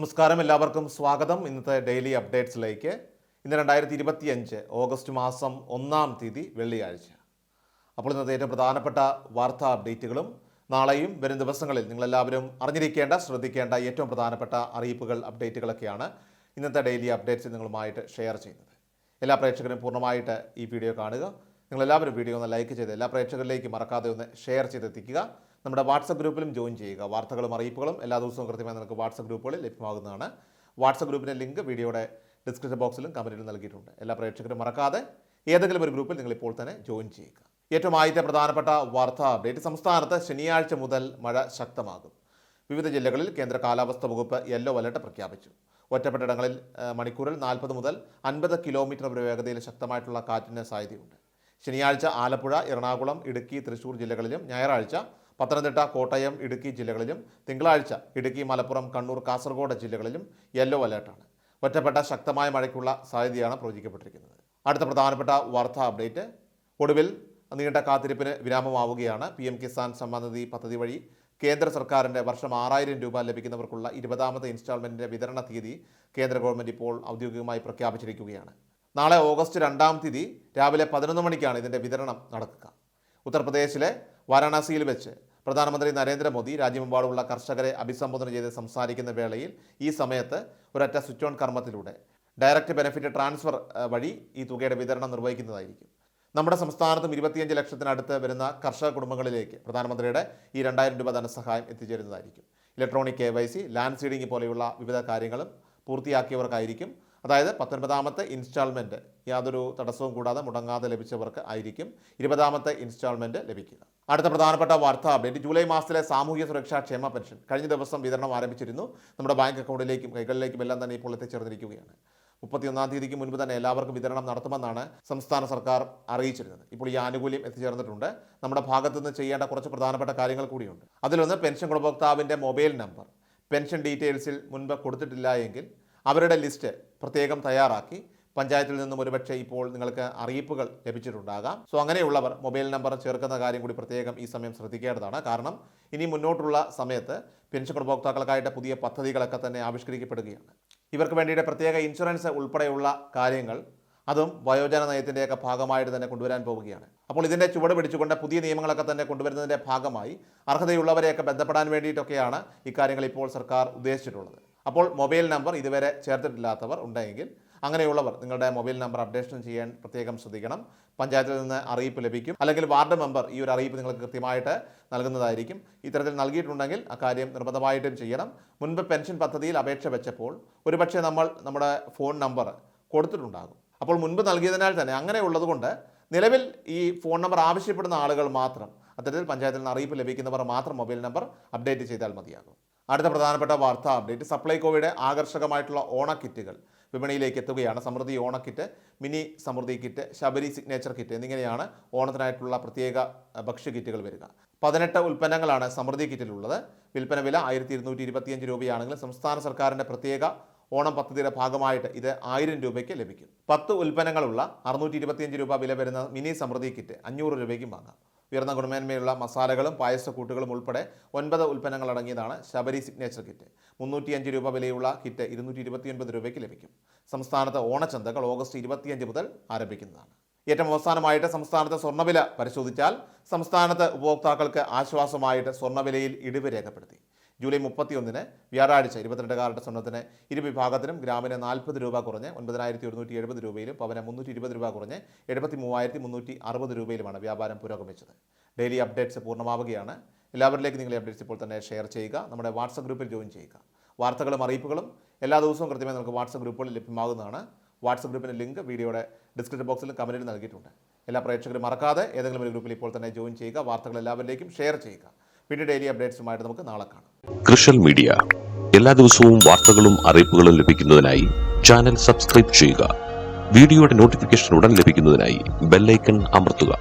നമസ്കാരം എല്ലാവർക്കും സ്വാഗതം. ഇന്നത്തെ ഡെയിലി അപ്ഡേറ്റ്സിലേക്ക്. ഇന്ന് രണ്ടായിരത്തി ഇരുപത്തിയഞ്ച് ഓഗസ്റ്റ് മാസം ഒന്നാം തീയതി വെള്ളിയാഴ്ച. അപ്പോൾ ഇന്നത്തെ ഏറ്റവും പ്രധാനപ്പെട്ട വാർത്താ അപ്ഡേറ്റുകളും നാളെയും വരും ദിവസങ്ങളിൽ നിങ്ങളെല്ലാവരും അറിഞ്ഞിരിക്കേണ്ട ശ്രദ്ധിക്കേണ്ട ഏറ്റവും പ്രധാനപ്പെട്ട അറിയിപ്പുകൾ അപ്ഡേറ്റുകളൊക്കെയാണ് ഇന്നത്തെ ഡെയിലി അപ്ഡേറ്റ്സ് നിങ്ങളുമായിട്ട് ഷെയർ ചെയ്യുന്നത്. എല്ലാ പ്രേക്ഷകരും പൂർണമായിട്ട് ഈ വീഡിയോ കാണുക. നിങ്ങളെല്ലാവരും വീഡിയോ ഒന്ന് ലൈക്ക് ചെയ്ത് എല്ലാ പ്രേക്ഷകരിലേക്കും മറക്കാതെ ഒന്ന് ഷെയർ ചെയ്തെത്തിക്കുക. നമ്മുടെ വാട്സപ്പ് ഗ്രൂപ്പിലും ജോയിൻ ചെയ്യുക. വാർത്തകളും അറിയിപ്പുകളും എല്ലാ ദിവസവും കൃത്യമായി നിങ്ങൾക്ക് വാട്സപ്പ് ഗ്രൂപ്പുകളിൽ ലഭ്യമാകുന്നതാണ്. വാട്സപ്പ് ഗ്രൂപ്പിന്റെ ലിങ്ക് വീഡിയോയുടെ ഡിസ്ക്രിപ്ഷൻ ബോക്സിലും കമന്റിലും നൽകിയിട്ടുണ്ട്. എല്ലാ പ്രേക്ഷകരും മറക്കാതെ ഏതെങ്കിലും ഒരു ഗ്രൂപ്പിൽ നിങ്ങൾ ഇപ്പോൾ തന്നെ ജോയിൻ ചെയ്യുക. ഏറ്റവും ആദ്യത്തെ പ്രധാനപ്പെട്ട വാർത്താ അപ്ഡേറ്റ്. സംസ്ഥാനത്ത് ശനിയാഴ്ച മുതൽ മഴ ശക്തമാകും. വിവിധ ജില്ലകളിൽ കേന്ദ്ര കാലാവസ്ഥ വകുപ്പ് യെല്ലോ അലർട്ട് പ്രഖ്യാപിച്ചു. ഒറ്റപ്പെട്ടിടങ്ങളിൽ മണിക്കൂറിൽ നാൽപ്പത് മുതൽ അൻപത് കിലോമീറ്റർ വരെ വേഗതയിൽ ശക്തമായിട്ടുള്ള കാറ്റിന് സാധ്യതയുണ്ട്. ശനിയാഴ്ച ആലപ്പുഴ എറണാകുളം ഇടുക്കി തൃശൂർ ജില്ലകളിലും ഞായറാഴ്ച പത്തനംതിട്ട കോട്ടയം ഇടുക്കി ജില്ലകളിലും തിങ്കളാഴ്ച ഇടുക്കി മലപ്പുറം കണ്ണൂർ കാസർഗോഡ് ജില്ലകളിലും യെല്ലോ അലേർട്ടാണ്. ഒറ്റപ്പെട്ട ശക്തമായ മഴയ്ക്കുള്ള സാധ്യതയാണ് പ്രവചിക്കപ്പെട്ടിരിക്കുന്നത്. അടുത്ത പ്രധാനപ്പെട്ട വാർത്താ അപ്ഡേറ്റ്. ഒടുവിൽ നീണ്ട കാത്തിരിപ്പിന് വിരാമമാവുകയാണ് പി എം കിസാൻ സമ്മാൻ നിധി പദ്ധതി വഴി കേന്ദ്ര സർക്കാരിന്റെ വർഷം ആറായിരം രൂപ ലഭിക്കുന്നവർക്കുള്ള ഇരുപതാമത്തെ ഇൻസ്റ്റാൾമെന്റിന്റെ വിതരണ തീയതി കേന്ദ്ര ഗവൺമെന്റ് ഇപ്പോൾ ഔദ്യോഗികമായി പ്രഖ്യാപിച്ചിരിക്കുകയാണ്. നാളെ ഓഗസ്റ്റ് രണ്ടാം തീയതി രാവിലെ പതിനൊന്ന് മണിക്കാണ് ഇതിന്റെ വിതരണം നടക്കുക. ഉത്തർപ്രദേശിലെ വാരാണസിയിൽ വെച്ച് പ്രധാനമന്ത്രി നരേന്ദ്രമോദി രാജ്യമെമ്പാടുമുള്ള കർഷകരെ അഭിസംബോധന ചെയ്ത് സംസാരിക്കുന്ന വേളയിൽ ഈ സമയത്ത് ഒരൊറ്റ സ്വിച്ച് ഓൺ കർമ്മത്തിലൂടെ ഡയറക്റ്റ് ബെനിഫിറ്റ് ട്രാൻസ്ഫർ വഴി ഈ തുകയുടെ വിതരണം നിർവഹിക്കുന്നതായിരിക്കും. നമ്മുടെ സംസ്ഥാനത്തും ഇരുപത്തിയഞ്ച് ലക്ഷത്തിനടുത്ത് വരുന്ന കർഷക കുടുംബങ്ങളിലേക്ക് പ്രധാനമന്ത്രിയുടെ ഈ രണ്ടായിരം രൂപ ധനസഹായം എത്തിച്ചേരുന്നതായിരിക്കും. Electronic K Y C land seeding പോലെയുള്ള വിവിധ കാര്യങ്ങളും പൂർത്തിയാക്കിയവർക്കായിരിക്കും. അതായത് പത്തൊൻപതാമത്തെ ഇൻസ്റ്റാൾമെന്റ് യാതൊരു തടസ്സവും കൂടാതെ മുടങ്ങാതെ ലഭിച്ചവർക്ക് ആയിരിക്കും ഇരുപതാമത്തെ ഇൻസ്റ്റാൾമെന്റ് ലഭിക്കുക. അടുത്ത പ്രധാനപ്പെട്ട വാർത്ത. അപ്ഡേറ്റ്. ജൂലൈ മാസത്തിലെ സാമൂഹ്യ സുരക്ഷാ ക്ഷേമ പെൻഷൻ. കഴിഞ്ഞ ദിവസം വിതരണം ആരംഭിച്ചിരുന്നു. നമ്മുടെ ബാങ്ക് അക്കൗണ്ടിലേക്കും കൈകളിലേക്കും എല്ലാം തന്നെ ഇപ്പോൾ എത്തിച്ചേർന്നിരിക്കുകയാണ്. മുപ്പത്തിയൊന്നാം തീയതിക്ക് മുൻപ് തന്നെ എല്ലാവർക്കും വിതരണം നടത്തുമെന്നാണ് സംസ്ഥാന സർക്കാർ അറിയിച്ചിരുന്നത്. ഇപ്പോൾ ഈ ആനുകൂല്യം എത്തിച്ചേർന്നിട്ടുണ്ട്. നമ്മുടെ ഭാഗത്തുനിന്ന് ചെയ്യേണ്ട കുറച്ച് പ്രധാനപ്പെട്ട കാര്യങ്ങൾ കൂടിയുണ്ട്. അതിലൊന്ന് പെൻഷൻ ഗുണഭോക്താവിന്റെ മൊബൈൽ നമ്പർ. പെൻഷൻ ഡീറ്റെയിൽസിൽ മുൻപ് കൊടുത്തിട്ടില്ല എങ്കിൽ അവരുടെ ലിസ്റ്റ് പ്രത്യേകം തയ്യാറാക്കി പഞ്ചായത്തിൽ നിന്നും ഒരുപക്ഷെ ഇപ്പോൾ നിങ്ങൾക്ക് അറിയിപ്പുകൾ ലഭിച്ചിട്ടുണ്ടാകാം. സോ അങ്ങനെയുള്ളവർ മൊബൈൽ നമ്പർ ചേർക്കുന്ന കാര്യം കൂടി പ്രത്യേകം ഈ സമയം ശ്രദ്ധിക്കേണ്ടതാണ്. കാരണം ഇനി മുന്നോട്ടുള്ള സമയത്ത് പെൻഷൻ ഉപഭോക്താക്കൾക്കായിട്ട് പുതിയ പദ്ധതികളൊക്കെ തന്നെ ആവിഷ്കരിക്കപ്പെടുകയാണ്. ഇവർക്ക് വേണ്ടിയിട്ട് പ്രത്യേക ഇൻഷുറൻസ് ഉൾപ്പെടെയുള്ള കാര്യങ്ങൾ അതും വയോജന നയത്തിന്റെയൊക്കെ ഭാഗമായിട്ട് തന്നെ കൊണ്ടുവരാൻ പോവുകയാണ്. അപ്പോൾ ഇതിന്റെ ചുവട് പിടിച്ചുകൊണ്ട് പുതിയ നിയമങ്ങളൊക്കെ തന്നെ കൊണ്ടുവരുന്നതിന്റെ ഭാഗമായി അർഹതയുള്ളവരെയൊക്കെ ബന്ധപ്പെടാൻ വേണ്ടിയിട്ടൊക്കെയാണ് ഇക്കാര്യങ്ങൾ ഇപ്പോൾ സർക്കാർ ഉദ്ദേശിച്ചിട്ടുള്ളത്. അപ്പോൾ മൊബൈൽ നമ്പർ ഇതുവരെ ചേർത്തിട്ടില്ലാത്തവർ ഉണ്ടെങ്കിൽ അങ്ങനെയുള്ളവർ നിങ്ങളുടെ മൊബൈൽ നമ്പർ അപ്ഡേഷൻ ചെയ്യാൻ പ്രത്യേകം ശ്രദ്ധിക്കണം. പഞ്ചായത്തിൽ നിന്ന് അറിയിപ്പ് ലഭിക്കും. അല്ലെങ്കിൽ വാർഡ് മെമ്പർ ഈ ഒരു അറിയിപ്പ് നിങ്ങൾക്ക് കൃത്യമായിട്ട് നൽകുന്നതായിരിക്കും. ഇത്തരത്തിൽ നൽകിയിട്ടുണ്ടെങ്കിൽ അക്കാര്യം നിർബന്ധമായിട്ടും ചെയ്യണം. മുൻപ് പെൻഷൻ പദ്ധതിയിൽ അപേക്ഷ വെച്ചപ്പോൾ ഒരുപക്ഷെ നമ്മൾ നമ്മുടെ ഫോൺ നമ്പർ കൊടുത്തിട്ടുണ്ടാകും. അപ്പോൾ മുൻപ് നൽകിയതിനാൽ തന്നെ അങ്ങനെ ഉള്ളതുകൊണ്ട് നിലവിൽ ഈ ഫോൺ നമ്പർ ആവശ്യപ്പെടുന്ന ആളുകൾ മാത്രം അത്തരത്തിൽ പഞ്ചായത്തിൽ നിന്ന് അറിയിപ്പ് ലഭിക്കുന്നവർ മാത്രം മൊബൈൽ നമ്പർ അപ്ഡേറ്റ് ചെയ്താൽ മതിയാകും. അടുത്ത പ്രധാനപ്പെട്ട വാർത്താ അപ്ഡേറ്റ് സപ്ലൈകോയുടെ ആകർഷകമായിട്ടുള്ള ഓണക്കിറ്റുകൾ. വിപണിയിലേക്ക് എത്തുകയാണ്. സമൃദ്ധി ഓണക്കിറ്റ് മിനി സമൃദ്ധി കിറ്റ് ശബരി സിഗ്നേച്ചർ കിറ്റ് എന്നിങ്ങനെയാണ് ഓണത്തിനായിട്ടുള്ള പ്രത്യേക അഹ്, ഭക്ഷ്യ കിറ്റുകൾ വരിക. പതിനെട്ട് ഉൽപ്പന്നങ്ങളാണ് സമൃദ്ധി കിറ്റിലുള്ളത്. വിൽപ്പന വില ആയിരത്തി ഇരുന്നൂറ്റി ഇരുപത്തിയഞ്ച് രൂപയാണെങ്കിൽ സംസ്ഥാന സർക്കാരിന്റെ പ്രത്യേക ഓണം പദ്ധതിയുടെ ഭാഗമായിട്ട് ഇത് ആയിരം രൂപയ്ക്ക് ലഭിക്കും. പത്ത് ഉൽപ്പന്നങ്ങളുള്ള അറുന്നൂറ്റി ഇരുപത്തിയഞ്ച് രൂപ വില വരുന്ന മിനി സമൃദ്ധി കിറ്റ് അഞ്ഞൂറ് രൂപയ്ക്കും വാങ്ങാം. ഉയർന്ന ഗുണമേന്മയുള്ള മസാലകളും പായസക്കൂട്ടുകളും ഉൾപ്പെടെ ഒൻപത് ഉൽപ്പന്നങ്ങൾ അടങ്ങിയതാണ് ശബരി സിഗ്നേച്ചർ കിറ്റ് മുന്നൂറ്റിയഞ്ച് രൂപ വിലയുള്ള കിറ്റ് ഇരുന്നൂറ്റി ഇരുപത്തിയൊൻപത് രൂപയ്ക്ക് ലഭിക്കും. സംസ്ഥാനത്ത് ഓണച്ചന്തകൾ ഓഗസ്റ്റ് ഇരുപത്തിയഞ്ച് മുതൽ ആരംഭിക്കുന്നതാണ്. ഏറ്റവും അവസാനമായിട്ട് സംസ്ഥാനത്തെ സ്വർണവില പരിശോധിച്ചാൽ സംസ്ഥാനത്ത് ഉപഭോക്താക്കൾക്ക് ആശ്വാസമായിട്ട് സ്വർണവിലയിൽ ഇടിവ് രേഖപ്പെടുത്തി. ജൂലൈ മുപ്പത്തിയൊന്നിന് വ്യാഴാഴ്ച ഇരുപത്തിരണ്ട് കാരറ്റ് സ്വർണത്തിന് ഇരുവിഭാഗത്തിനും ഗ്രാമിന് നാൽപ്പത് രൂപ കുറഞ്ഞ് ഒൻപതിനായിരത്തി ഒരുന്നൂറ്റി എഴുപത് രൂപയിലും പവന് മുന്നൂറ്റി ഇരുപത് രൂപ കുറഞ്ഞ് എഴുപത്തി മൂവായിരത്തി മുന്നൂറ്റി അറുപത് രൂപയിലുമാണ് വ്യാപാരം പുരോഗമിച്ചത്. ഡെയിലി അപ്ഡേറ്റ്സ് പൂർണമാവുകയാണ്. എല്ലാവരിലേക്കും നിങ്ങളെ അപ്ഡേറ്റ്സ് ഇപ്പോൾ തന്നെ ഷെയർ ചെയ്യുക നമ്മുടെ വാട്സപ്പ് ഗ്രൂപ്പിൽ ജോയിൻ ചെയ്യുക. വാർത്തകളും അറിയിപ്പുകളും എല്ലാ ദിവസവും കൃത്യമായി നമുക്ക് വാട്സപ്പ് ഗ്രൂപ്പുകളിൽ ലഭ്യമാകുന്നതാണ്. വാട്സപ്പ് ഗ്രൂപ്പിന്റെ ലിങ്ക് വീഡിയോയുടെ ഡിസ്ക്രിപ്ഷൻ ബോക്സിലും കമന്റിൽ നൽകിയിട്ടുണ്ട്. എല്ലാ പ്രേക്ഷകരും മറക്കാതെ ഏതെങ്കിലും ഒരു ഗ്രൂപ്പിൽ ഇപ്പോൾ തന്നെ ജോയിൻ ചെയ്യുക വാർത്തകൾ എല്ലാവരിലേക്കും ഷെയർ ചെയ്യുക. പിന്നെ ഡെയിലി അപ്ഡേറ്റ്സുമായിട്ട് നമുക്ക് നാളെ കാണാം. കൃഷൽ മീഡിയ. എല്ലാ ദിവസവും വാർത്തകളും അറിയിപ്പുകളും ലഭിക്കുന്നതിനായി ചാനൽ സബ്സ്ക്രൈബ് ചെയ്യുക. വീഡിയോയുടെ നോട്ടിഫിക്കേഷൻ ഉടൻ ലഭിക്കുന്നതിനായി ബെല്ലൈക്കൺ അമർത്തുക.